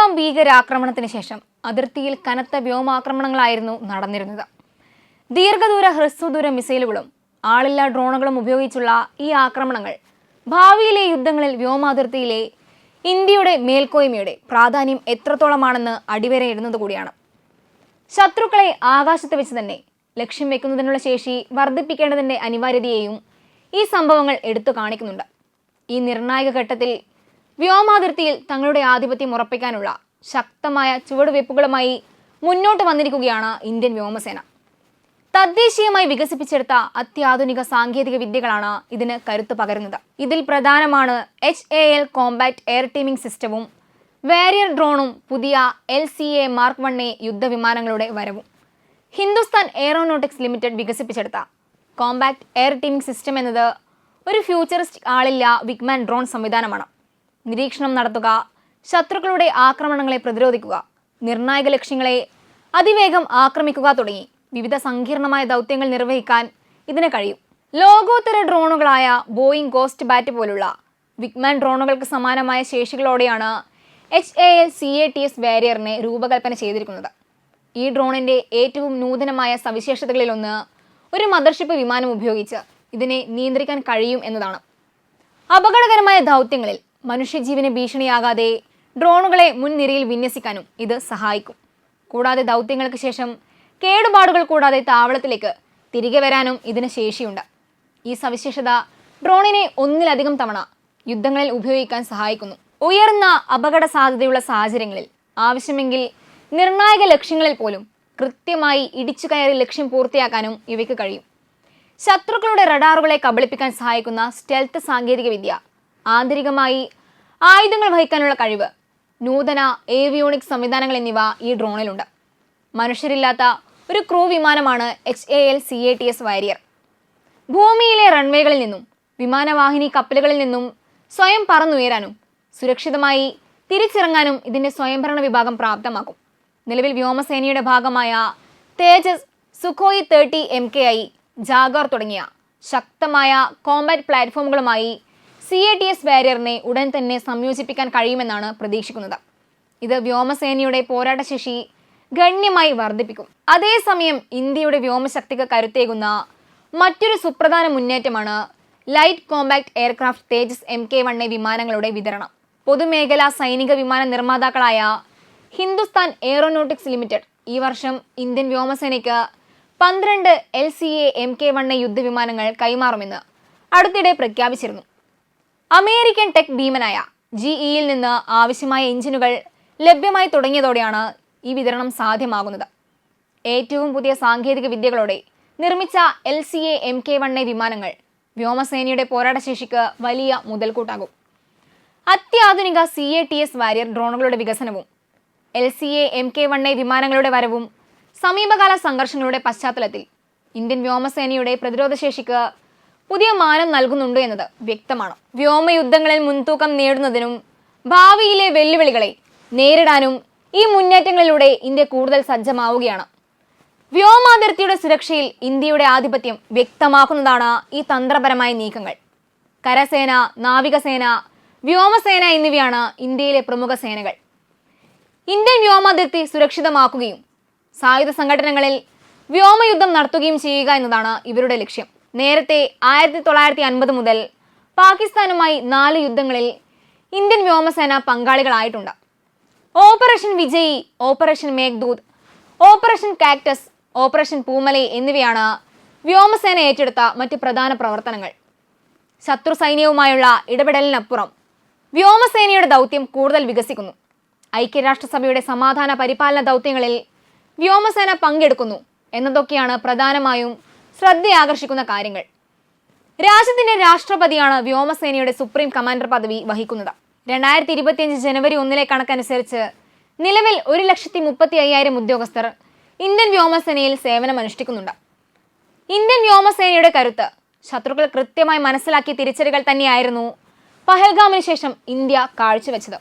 പഹൽഗാം ഭീകരാക്രമണത്തിന് ശേഷം അതിർത്തിയിൽ കനത്ത വ്യോമാക്രമണങ്ങളായിരുന്നു നടന്നിരുന്നത്. ദീർഘദൂര ഹ്രസ്വദൂര മിസൈലുകളും ആളില്ലാ ഡ്രോണുകളും ഉപയോഗിച്ചുള്ള ഈ ആക്രമണങ്ങൾ ഭാവിയിലെ യുദ്ധങ്ങളിൽ വ്യോമാതിർത്തിയിലെ ഇന്ത്യയുടെ മേൽക്കോയ്മയുടെ പ്രാധാന്യം എത്രത്തോളമാണെന്ന് അടിവരയിടുന്നത് കൂടിയാണ്. ശത്രുക്കളെ ആകാശത്ത് വെച്ച് തന്നെ ലക്ഷ്യം വെക്കുന്നതിനുള്ള ശേഷി വർദ്ധിപ്പിക്കേണ്ടതിന്റെ അനിവാര്യതയെയും ഈ സംഭവങ്ങൾ എടുത്തു കാണിക്കുന്നുണ്ട്. ഈ നിർണായക ഘട്ടത്തിൽ വ്യോമാതിർത്തിയിൽ തങ്ങളുടെ ആധിപത്യം ഉറപ്പിക്കാനുള്ള ശക്തമായ ചുവടുവയ്പ്പുകളുമായി മുന്നോട്ട് വന്നിരിക്കുകയാണ് ഇന്ത്യൻ വ്യോമസേന. തദ്ദേശീയമായി വികസിപ്പിച്ചെടുത്ത അത്യാധുനിക സാങ്കേതിക വിദ്യകളാണ് ഇതിന് കരുത്തു പകരുന്നത്. ഇതിൽ പ്രധാനമാണ് H A L compact air teaming സിസ്റ്റവും വാരിയർ ഡ്രോണും പുതിയ L C A mark one A യുദ്ധവിമാനങ്ങളുടെ വരവും. ഹിന്ദുസ്ഥാൻ എയറോനോട്ടിക്സ് ലിമിറ്റഡ് വികസിപ്പിച്ചെടുത്ത കോമ്പാക്ട് എയർ ടീമിംഗ് സിസ്റ്റം എന്നത് ഒരു ഫ്യൂച്ചറിസ്റ്റ് ആളില്ല വിഗ്മാൻ ഡ്രോൺ സംവിധാനമാണ്. നിരീക്ഷണം നടത്തുക ശത്രുക്കളുടെ ആക്രമണങ്ങളെ പ്രതിരോധിക്കുക നിർണായക ലക്ഷ്യങ്ങളെ അതിവേഗം ആക്രമിക്കുക തുടങ്ങി. വിവിധ സങ്കീർണമായ ദൗത്യങ്ങൾ നിർവഹിക്കാൻ ഇതിന് കഴിയും. ലോകോത്തര ഡ്രോണുകളായ ബോയിങ് ഗോസ്റ്റ് ബാറ്റ് പോലുള്ള വിഗ്മാൻ ഡ്രോണുകൾക്ക് സമാനമായ ശേഷികളോടെയാണ് H A L C A T S വാരിയറിനെ രൂപകൽപ്പന ചെയ്തിരിക്കുന്നത്. ഈ ഡ്രോണിന്റെ ഏറ്റവും നൂതനമായ സവിശേഷതകളിലൊന്ന് ഒരു മദർഷിപ്പ് വിമാനം ഉപയോഗിച്ച് ഇതിനെ നിയന്ത്രിക്കാൻ കഴിയും എന്നതാണ്. അപകടകരമായ ദൗത്യങ്ങളിൽ മനുഷ്യജീവന് ഭീഷണിയാകാതെ ഡ്രോണുകളെ മുൻനിരയിൽ വിന്യസിക്കാനും ഇത് സഹായിക്കും. കൂടാതെ ദൗത്യങ്ങൾക്ക് ശേഷം കേടുപാടുകൾ കൂടാതെ താവളത്തിലേക്ക് തിരികെ വരാനും ഇതിന് ശേഷിയുണ്ട്. ഈ സവിശേഷത ഡ്രോണിനെ ഒന്നിലധികം തവണ യുദ്ധങ്ങളിൽ ഉപയോഗിക്കാൻ സഹായിക്കുന്നു. ഉയർന്ന അപകട സാധ്യതയുള്ള സാഹചര്യങ്ങളിൽ ആവശ്യമെങ്കിൽ നിർണായക ലക്ഷ്യങ്ങളിൽ പോലും കൃത്യമായി ഇടിച്ചു കയറി ലക്ഷ്യം പൂർത്തിയാക്കാനും ഇവയ്ക്ക് കഴിയും. ശത്രുക്കളുടെ റഡാറുകളെ കബളിപ്പിക്കാൻ സഹായിക്കുന്ന സ്റ്റെൽത്ത് സാങ്കേതികവിദ്യ ആന്തരികമായി ആയുധങ്ങൾ വഹിക്കാനുള്ള കഴിവ്. നൂതന ഏവിയോണിക് സംവിധാനങ്ങൾ എന്നിവ ഈ ഡ്രോണിലുണ്ട്. മനുഷ്യരില്ലാത്ത ഒരു ക്രൂ വിമാനമാണ് H A L C A T S warrior. ഭൂമിയിലെ റൺവേകളിൽ നിന്നും വിമാനവാഹിനി കപ്പലുകളിൽ നിന്നും സ്വയം പറന്നുയരാനും സുരക്ഷിതമായി തിരിച്ചിറങ്ങാനും ഇതിന്റെ സ്വയംഭരണ വിഭാഗം പ്രാപ്തമാക്കും. നിലവിൽ വ്യോമസേനയുടെ ഭാഗമായ Tejas Sukhoi thirty M K I Jaguar തുടങ്ങിയ ശക്തമായ കോമ്പാറ്റ് പ്ലാറ്റ്ഫോമുകളുമായി സി എ ടി എസ് വാരിയറിനെ ഉടൻ തന്നെ സംയോജിപ്പിക്കാൻ കഴിയുമെന്നാണ് പ്രതീക്ഷിക്കുന്നത്. ഇത് വ്യോമസേനയുടെ പോരാട്ടശേഷി ഗണ്യമായി വർദ്ധിപ്പിക്കും. അതേസമയം ഇന്ത്യയുടെ വ്യോമശക്തിക്ക് കരുത്തേകുന്ന മറ്റൊരു സുപ്രധാന മുന്നേറ്റമാണ് light compact aircraft Tejas M K one A വിമാനങ്ങളുടെ വിതരണം. പൊതുമേഖലാ സൈനിക വിമാന നിർമ്മാതാക്കളായ ഹിന്ദുസ്ഥാൻ എയറോനോട്ടിക്സ് ലിമിറ്റഡ് ഈ വർഷം ഇന്ത്യൻ വ്യോമസേനയ്ക്ക് പന്ത്രണ്ട് L C A M K one A യുദ്ധവിമാനങ്ങൾ കൈമാറുമെന്ന് അടുത്തിടെ പ്രഖ്യാപിച്ചിരുന്നു. അമേരിക്കൻ ടെക് ഭീമനായ ജി ഇയിൽ നിന്ന് ആവശ്യമായ എഞ്ചിനുകൾ ലഭ്യമായി തുടങ്ങിയതോടെയാണ് ഈ വിതരണം സാധ്യമാകുന്നത്. ഏറ്റവും പുതിയ സാങ്കേതിക വിദ്യകളോടെ നിർമ്മിച്ച L C A M K one A വിമാനങ്ങൾ വ്യോമസേനയുടെ പോരാട്ടശേഷിക്ക് വലിയ മുതൽക്കൂട്ടാകും. അത്യാധുനിക C A T S warrior ഡ്രോണുകളുടെ വികസനവും L C A M K one A വിമാനങ്ങളുടെ വരവും സമീപകാല സംഘർഷങ്ങളുടെ പശ്ചാത്തലത്തിൽ ഇന്ത്യൻ വ്യോമസേനയുടെ പ്രതിരോധശേഷിക്ക് പുതിയ മാനം നൽകുന്നുണ്ട് എന്നത് വ്യക്തമാണ്. വ്യോമയുദ്ധങ്ങളിൽ മുൻതൂക്കം നേടുന്നതിനും ഭാവിയിലെ വെല്ലുവിളികളെ നേരിടാനും ഈ മുന്നേറ്റങ്ങളിലൂടെ ഇന്ത്യ കൂടുതൽ സജ്ജമാവുകയാണ്. വ്യോമാതിർത്തിയുടെ സുരക്ഷയിൽ ഇന്ത്യയുടെ ആധിപത്യം വ്യക്തമാക്കുന്നതാണ് ഈ തന്ത്രപരമായ നീക്കങ്ങൾ. കരസേന നാവികസേന വ്യോമസേന എന്നിവയാണ് ഇന്ത്യയിലെ പ്രമുഖ സേനകൾ. ഇന്ത്യൻ വ്യോമാതിർത്തി സുരക്ഷിതമാക്കുകയും സായുധ സംഘടനകളിൽ വ്യോമയുദ്ധം നടത്തുകയും ചെയ്യുക എന്നതാണ് ഇവരുടെ ലക്ഷ്യം. നേരത്തെ ആയിരത്തി തൊള്ളായിരത്തി അൻപത് മുതൽ പാകിസ്ഥാനുമായി നാല് യുദ്ധങ്ങളിൽ ഇന്ത്യൻ വ്യോമസേന പങ്കാളികളായിട്ടുണ്ട്. Operation Vijay operation Meghdoot operation cactus operation Poomalai എന്നിവയാണ് വ്യോമസേന ഏറ്റെടുത്ത മറ്റ് പ്രധാന പ്രവർത്തനങ്ങൾ. ശത്രു സൈന്യവുമായുള്ള ഇടപെടലിനപ്പുറം വ്യോമസേനയുടെ ദൗത്യം കൂടുതൽ വികസിക്കുന്നു. ഐക്യരാഷ്ട്രസഭയുടെ സമാധാന പരിപാലന ദൗത്യങ്ങളിൽ വ്യോമസേന പങ്കെടുക്കുന്നു എന്നതൊക്കെയാണ് പ്രധാനമായും ശ്രദ്ധയാകർഷിക്കുന്ന കാര്യങ്ങൾ. രാജ്യത്തിന്റെ രാഷ്ട്രപതിയാണ് വ്യോമസേനയുടെ സുപ്രീം കമാൻഡർ പദവി വഹിക്കുന്നത്. രണ്ടായിരത്തി ഇരുപത്തിയഞ്ച് ജനുവരി ഒന്നിലെ കണക്കനുസരിച്ച് നിലവിൽ ഒരു ലക്ഷത്തി മുപ്പത്തി അയ്യായിരം ഉദ്യോഗസ്ഥർ ഇന്ത്യൻ വ്യോമസേനയിൽ സേവനമനുഷ്ഠിക്കുന്നുണ്ട് ഇന്ത്യൻ വ്യോമസേനയുടെ കരുത്ത് ശത്രുക്കൾ കൃത്യമായി മനസ്സിലാക്കിയ തിരിച്ചടികൾ തന്നെയായിരുന്നു പഹൽഗാമിന് ശേഷം ഇന്ത്യ കാഴ്ചവെച്ചത്.